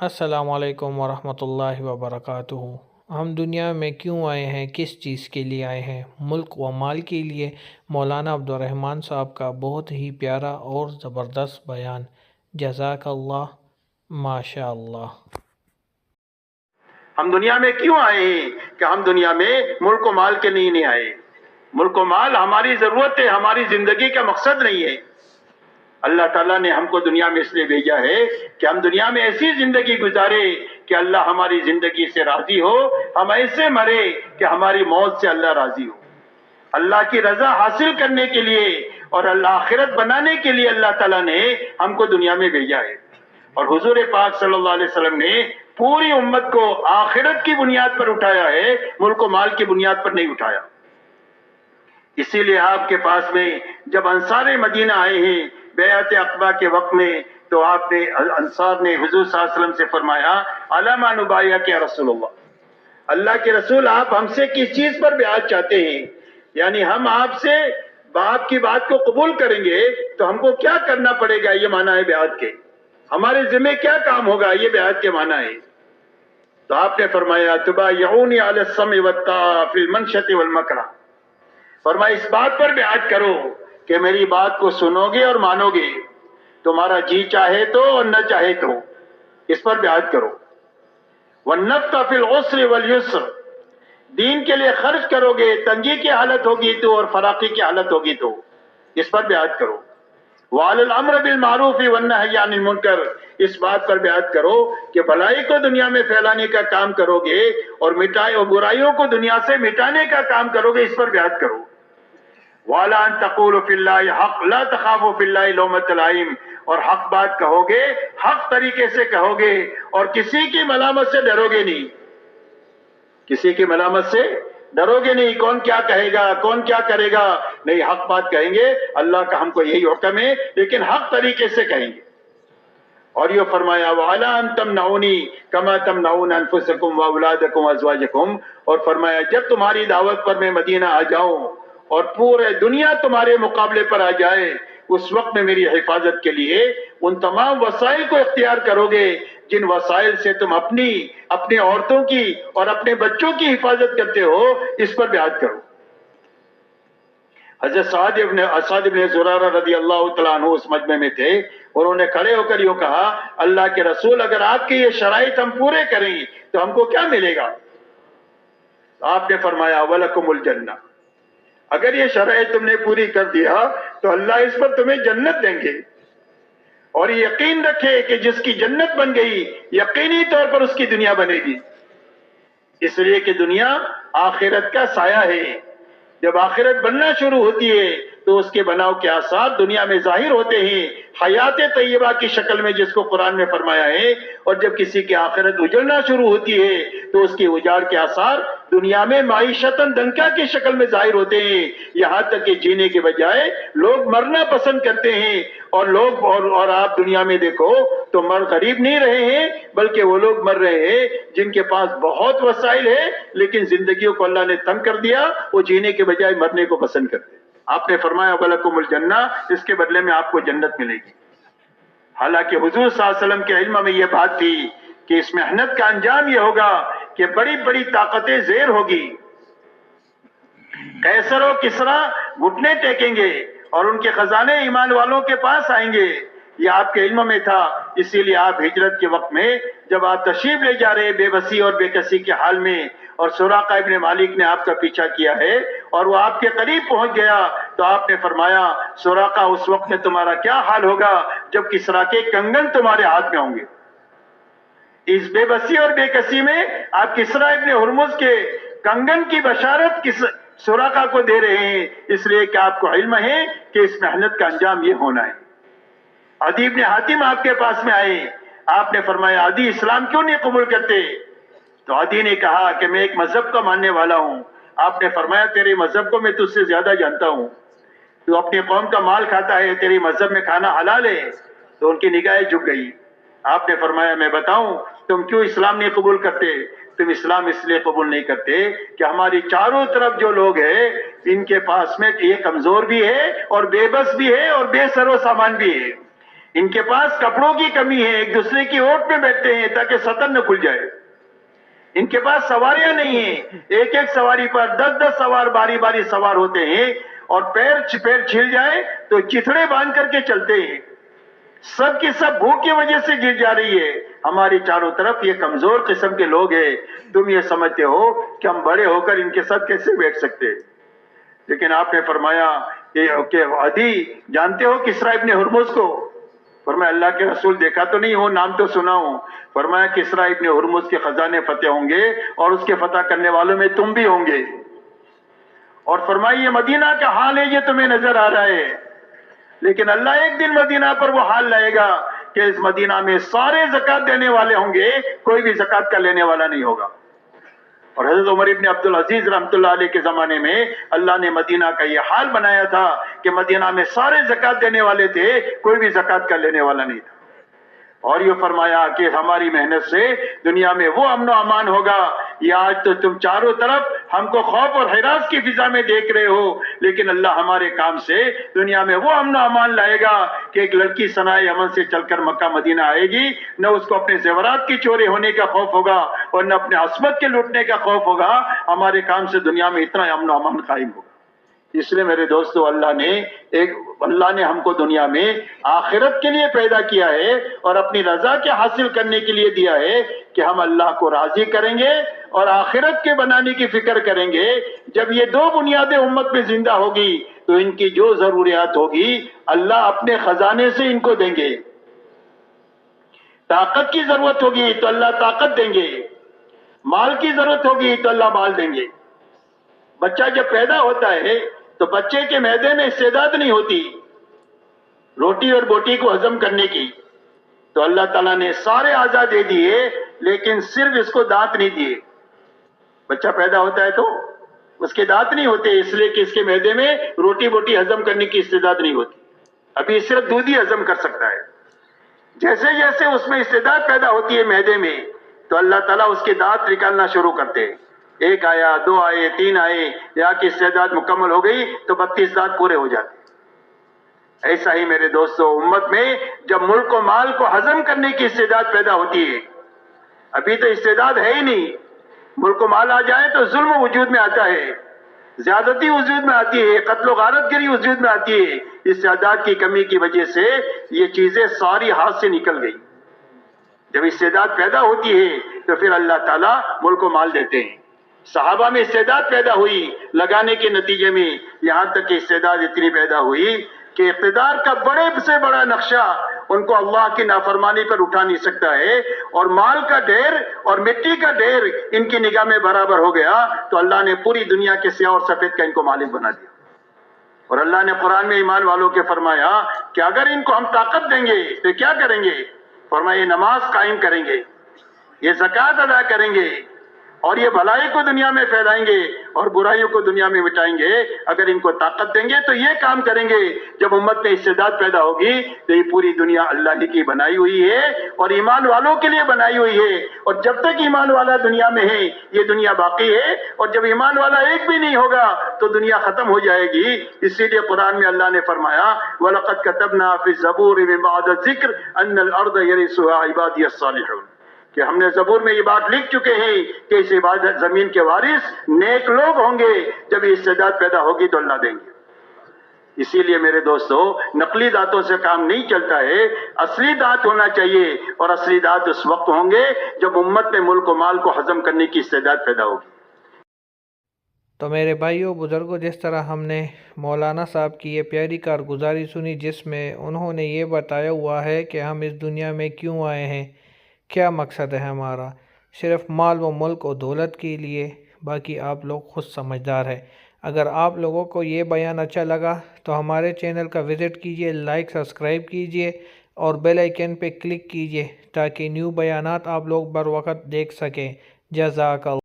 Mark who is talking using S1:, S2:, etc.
S1: السلام علیکم ورحمۃ اللہ وبرکاتہ۔ ہم دنیا میں کیوں آئے ہیں؟ کس چیز کے لیے آئے ہیں؟ ملک و مال کے لیے۔ مولانا عبدالرحمن صاحب کا بہت ہی پیارا اور زبردست بیان۔ جزاک اللہ۔ ماشاء اللہ
S2: ہم دنیا میں کیوں آئے ہیں کہ ہم دنیا میں ملک و مال کے لیے نہیں آئے؟ ملک و مال ہماری ضرورت ہے، ہماری زندگی کا مقصد نہیں ہے۔ اللہ تعالیٰ نے ہم کو دنیا میں اس لیے بھیجا ہے کہ ہم دنیا میں ایسی زندگی گزارے کہ اللہ ہماری زندگی سے راضی ہو، ہم ایسے مرے کہ ہماری موت سے اللہ راضی ہو۔ اللہ کی رضا حاصل کرنے کے لیے اور اللہ آخرت بنانے کے لیے اللہ تعالیٰ نے ہم کو دنیا میں بھیجا ہے۔ اور حضور پاک صلی اللہ علیہ وسلم نے پوری امت کو آخرت کی بنیاد پر اٹھایا ہے، ملک و مال کی بنیاد پر نہیں اٹھایا۔ اسی لیے آپ کے پاس میں جب انصار مدینہ آئے ہیں بیعت اقبا کے وقت میں تو آپ نے انصار نے حضور صلی اللہ علیہ وسلم سے فرمایا، علامہ نبایا کے رسول اللہ؟ اللہ کے رسول آپ ہم سے کس چیز پر بیعت چاہتے ہیں؟ یعنی ہم آپ سے باپ کی بات کو قبول کریں گے تو ہم کو کیا کرنا پڑے گا یہ معنی ہے بیعت کے؟ ہمارے ذمہ کیا کام ہوگا یہ بیعت کے معنی ہے؟ تو آپ نے فرمایا تبا یعونی علی السم والتا فی المنشط والمکرہ۔ فرمایا، اس بات پر بیعت کرو۔ کہ میری بات کو سنو گے اور مانو گے۔ تمہارا جی چاہے تو اور نہ چاہے تو۔ اس پر بیعت کرو۔ وَالنَّفْتَ فِي الْعُسْرِ وَالْيُسْرِ۔ دین کے لیے خرچ کرو گے، تنگی کی حالت ہوگی تو اور فراقی کی حالت ہوگی تو۔ اس پر بیعت کرو۔ وَعَلَى الْأَمْرِ بِالْمَعْرُوفِ وَالنَّهْيِ الْمُنْكَرِ اس بات پر بیعت کرو کہ بھلائی کو دنیا میں پھیلانے کا کام کرو گے اور اور برائیوں کو دنیا سے مٹانے کا کام کرو گے، اس پر بیعت کرو۔ والا ان تقول فی اللہ حق، لا تخافوا فی اللہ لومت العیم اور حق بات کہو گے حق طریقے سے کہو گے اور کسی کی ملامت سے ڈرو گے نہیں۔ کسی کی ملامت سے ڈرو گے نہیں، کون کیا کہے گا، کون کیا کرے گا؟ نہیں، حق بات کہیں گے، اللہ کا ہم کو یہی حکم ہے، لیکن حق طریقے سے کہیں گے۔ اور یہ فرمایا، والا ان تم نعونی کما تم نعون انفسکم و اولادکم ازواجکم۔ اور فرمایا، جب تمہاری دعوت پر میں مدینہ آ جاؤں اور پورے دنیا تمہارے مقابلے پر آ جائے، اس وقت میں میری حفاظت کے لیے ان تمام وسائل کو اختیار کرو گے، جن وسائل سے تم اپنی، اپنے عورتوں کی اور اپنے بچوں کی حفاظت کرتے ہو، اس پر بیعت کرو۔ حضرت سعد ابن اسعد ابن زرارہ رضی اللہ تعالیٰ عنہ اس مجمع میں تھے اور انہوں نے کھڑے ہو کر یہ کہا، اللہ کے رسول، اگر آپ کے یہ شرائط ہم پورے کریں، تو ہم کو کیا ملے گا؟ آپ نے فرمایا ولکم الجنہ اگر یہ شرائط تم نے پوری کر دیا ہاں، تو اللہ اس پر تمہیں جنت دیں گے۔ اور یقین رکھے کہ جس کی جنت بن گئی، یقینی طور پر اس کی دنیا بنے گی۔ اس لیے کہ دنیا آخرت کا سایہ ہے۔ جب آخرت بننا شروع ہوتی ہے، تو اس کے بناؤ کے آثار دنیا میں ظاہر ہوتے ہیں۔ حیات طیبہ کی شکل میں جس کو قرآن میں فرمایا ہے، اور جب کسی کی آخرت اجڑنا شروع ہوتی ہے، تو اس کی اجاڑ کے آثار دنیا میں معیشت دنکا کی شکل میں ظاہر ہوتے ہیں۔ یہاں تک کہ جینے کے بجائے لوگ مرنا پسند کرتے ہیں۔ اور لوگ اور, اور آپ دنیا میں دیکھو تو مر غریب نہیں رہے ہیں بلکہ وہ لوگ مر رہے ہیں جن کے پاس بہت وسائل ہے لیکن زندگیوں کو اللہ نے تنگ کر دیا وہ جینے کے بجائے مرنے کو پسند کرتے ہیں۔ آپ نے فرمایا بلکم الجنہ اس کے بدلے میں آپ کو جنت ملے گی۔ حالانکہ حضور صلی اللہ علیہ وسلم کے علم میں یہ بات تھی کہ اس محنت کا انجام یہ ہوگا کہ بڑی بڑی طاقتیں زیر ہوگی۔ کیسر و کسرا گھٹنے ٹیکیں گے اور ان کے خزانے ایمان والوں کے پاس آئیں گے۔ یہ آپ کے علم میں تھا، اسی لیے آپ ہجرت کے وقت میں جب آپ تشریف لے جا رہے بے بسی اور بے کسی کے حال میں اور سوراقہ ابن مالک نے آپ کا پیچھا کیا ہے اور وہ آپ کے قریب پہنچ گیا تو آپ نے فرمایا سوراقہ اس وقت میں تمہارا کیا حال ہوگا جب کسرا کے کنگن تمہارے ہاتھ میں ہوں گے؟ اس بے بسی اور بے کسی میں آپ کسرا ابن ہرمز کے کنگن کی بشارت کس سوراقہ کو دے رہے ہیں؟ اس لیے کہ آپ کو علم ہے کہ اس محنت کا انجام یہ ہونا ہے۔ ادیب نے حاتم آپ کے پاس میں آئے۔ آپ نے فرمایا ادی اسلام کیوں نہیں قبول کرتے؟ تو عدی نے کہا کہ میں ایک مذہب کا ماننے والا ہوں۔ آپ نے فرمایا، تیرے مذہب کو میں تجھ سے زیادہ جانتا ہوں۔ تو اپنی قوم کا مال کھاتا ہے تیری مذہب میں کھانا حلال ہے۔ تو ان کی نگاہیں جھک گئی آپ نے فرمایا، میں بتاؤں تم کیوں اسلام نہیں قبول کرتے؟ تم اسلام اس لیے قبول نہیں کرتے کہ ہماری چاروں طرف جو لوگ ہیں، ان کے پاس میں یہ کمزور بھی ہے اور بے بس بھی ہے اور بے سر و سامان بھی ہے۔ ان کے پاس کپڑوں کی کمی ہے، ایک دوسرے کی اوٹ میں بیٹھتے ہیں تاکہ سطر نہ کھل جائے۔ ان کے پاس سواریاں نہیں ہیں۔ ایک ایک سواری پر دس دس سوار باری باری سوار ہوتے ہیں اور پیر پیر چھل جائے تو چتھڑے باندھ کر کے چلتے ہیں۔ سب کی سب بھوک کی وجہ سے گر جا رہی ہے۔ ہماری چاروں طرف یہ کمزور قسم کے لوگ ہیں۔ تم یہ سمجھتے ہو کہ ہم بڑے ہو کر ان کے ساتھ کیسے بیٹھ سکتے؟ لیکن آپ نے فرمایا کہ عدی، جانتے ہو کسرا ابن ہرمز کو؟ فرمایا، اللہ کے رسول دیکھا تو نہیں ہو نام تو سنا ہوں۔ فرمایا، کسرا ابن ہرمز کے خزانے فتح ہوں گے اور اس کے فتح کرنے والوں میں تم بھی ہوں گے۔ اور فرمائی، یہ مدینہ کا حال ہے، یہ تمہیں نظر آ رہا ہے۔ لیکن اللہ ایک دن مدینہ پر وہ حال لائے گا۔ کہ اس مدینہ میں سارے زکات دینے والے ہوں گے، کوئی بھی زکات کا لینے والا نہیں ہوگا۔ اور حضرت عمر ابن عبدالعزیز رحمت اللہ علیہ کے زمانے میں اللہ نے مدینہ کا یہ حال بنایا تھا کہ مدینہ میں سارے زکات دینے والے تھے، کوئی بھی زکات کا لینے والا نہیں تھا۔ اور یہ فرمایا کہ ہماری محنت سے دنیا میں وہ امن و امان ہوگا یہ آج تو تم چاروں طرف ہم کو خوف اور حراس کی فضا میں دیکھ رہے ہو۔ لیکن اللہ ہمارے کام سے دنیا میں وہ امن و امان لائے گا کہ ایک لڑکی سنائے امن سے چل کر مکہ مدینہ آئے گی۔ نہ اس کو اپنے زیورات کی چوری ہونے کا خوف ہوگا اور نہ اپنے عصمت کے لوٹنے کا خوف ہوگا۔ ہمارے کام سے دنیا میں اتنا امن و امان قائم ہوگا۔ اس لیے میرے دوستو، اللہ نے ایک، اللہ نے ہم کو دنیا میں آخرت کے لیے پیدا کیا ہے اور اپنی رضا کے حاصل کرنے کے لیے دیا ہے۔ کہ ہم اللہ کو راضی کریں گے اور آخرت کے بنانے کی فکر کریں گے۔ جب یہ دو بنیادیں امت میں زندہ ہوگی تو ان کی جو ضروریات ہوگی، اللہ اپنے خزانے سے ان کو دیں گے۔ طاقت کی ضرورت ہوگی تو اللہ طاقت دیں گے۔ مال کی ضرورت ہوگی تو اللہ مال دیں گے۔ بچہ جب پیدا ہوتا ہے تو بچے کے میدے میں استعداد نہیں ہوتی، روٹی اور بوٹی کو ہضم کرنے کی۔ تو اللہ تعالیٰ نے سارے آزاد دے دیے، لیکن صرف اس کو دانت نہیں دیے۔ بچہ پیدا ہوتا ہے تو اس کے دانت نہیں ہوتے، اس لیے کہ اس کے میدے میں روٹی بوٹی ہضم کرنے کی استعداد نہیں ہوتی۔ ابھی صرف دودھ ہی ہضم کر سکتا ہے۔ جیسے جیسے اس میں استعداد پیدا ہوتی ہے میدے میں، تو اللہ تعالیٰ اس کے دانت نکالنا شروع کرتے ایک آیا، دو آئے، تین آئے، یا کی استعداد مکمل ہو گئی تو بتیس دانت پورے ہو جاتے ایسا ہی میرے دوستو، امت میں جب ملک و مال کو ہضم کرنے کی استعداد پیدا ہوتی ہے، ابھی تو استعداد ہے ہی نہیں۔ ملک و مال آ جائے تو ظلم وجود میں آتا ہے۔ زیادتی وجود میں آتی ہے، قتل و غارت گری وجود میں آتی ہے۔ استعداد کی کمی کی وجہ سے یہ چیزیں ساری ہاتھ سے نکل گئی۔ جب استعداد پیدا ہوتی ہے تو پھر اللہ تعالیٰ ملک و مال دیتے ہیں۔ صحابہ میں استعداد پیدا ہوئی، لگانے کے نتیجے میں یہاں تک کہ استعداد اتنی پیدا ہوئی کہ اقتدار کا بڑے سے بڑا نقشہ ان کو اللہ کی نافرمانی پر اٹھا نہیں سکتا ہے اور مال کا ڈھیر اور مٹی کا ڈھیر ان کی نگاہ میں برابر ہو گیا تو اللہ نے پوری دنیا کے سیاہ اور سفید کا ان کو مالک بنا دیا۔ اور اللہ نے قرآن میں ایمان والوں کے فرمایا کہ اگر ان کو ہم طاقت دیں گے تو کیا کریں گے؟ فرمایا، یہ نماز قائم کریں گے، یہ زکوٰۃ ادا کریں گے۔ اور یہ بھلائی کو دنیا میں پھیلائیں گے اور برائیوں کو دنیا میں مٹائیں گے۔ اگر ان کو طاقت دیں گے تو یہ کام کریں گے۔ جب امت میں استعداد پیدا ہوگی تو یہ پوری دنیا اللہ ہی کی بنائی ہوئی ہے اور ایمان والوں کے لیے بنائی ہوئی ہے۔ اور جب تک ایمان والا دنیا میں ہے، یہ دنیا باقی ہے۔ اور جب ایمان والا ایک بھی نہیں ہوگا تو دنیا ختم ہو جائے گی۔ اسی لیے قرآن میں اللہ نے فرمایا، وَلَقَدْ كَتَبْنَا فِي الزَّبُورِ مِن بَعْدَ الذِّكْرِ أَنَّ الْأَرْضَ يَرِثُهَا عِبَادِيَ الصَّالِحُونَ۔ کہ ہم نے زبور میں یہ بات لکھ چکے ہیں کہ اس عبادت زمین کے وارث نیک لوگ ہوں گے۔ جب یہ استعداد پیدا ہوگی تو اللہ دیں گے۔ اسی لیے میرے دوستو، نقلی دانتوں سے کام نہیں چلتا ہے۔ اصلی دانت ہونا چاہیے اور اصلی دانت اس وقت ہوں گے جب امت میں ملک و مال کو ہضم کرنے کی استعداد پیدا ہوگی۔
S1: تو میرے بھائیوں بزرگوں جس طرح ہم نے مولانا صاحب کی یہ پیاری کارگزاری سنی، جس میں انہوں نے یہ بتایا ہوا ہے کہ ہم اس دنیا میں کیوں آئے ہیں۔ کیا مقصد ہے ہمارا؟ صرف مال و ملک و دولت کے لیے، باقی آپ لوگ خود سمجھدار ہیں۔ اگر آپ لوگوں کو یہ بیان اچھا لگا تو ہمارے چینل کا وزٹ کیجیے، لائک، سبسکرائب کیجیے اور بیل آئیکن پہ کلک کیجیے تاکہ نیو بیانات آپ لوگ بر وقت دیکھ سکیں۔ جزاک اللہ۔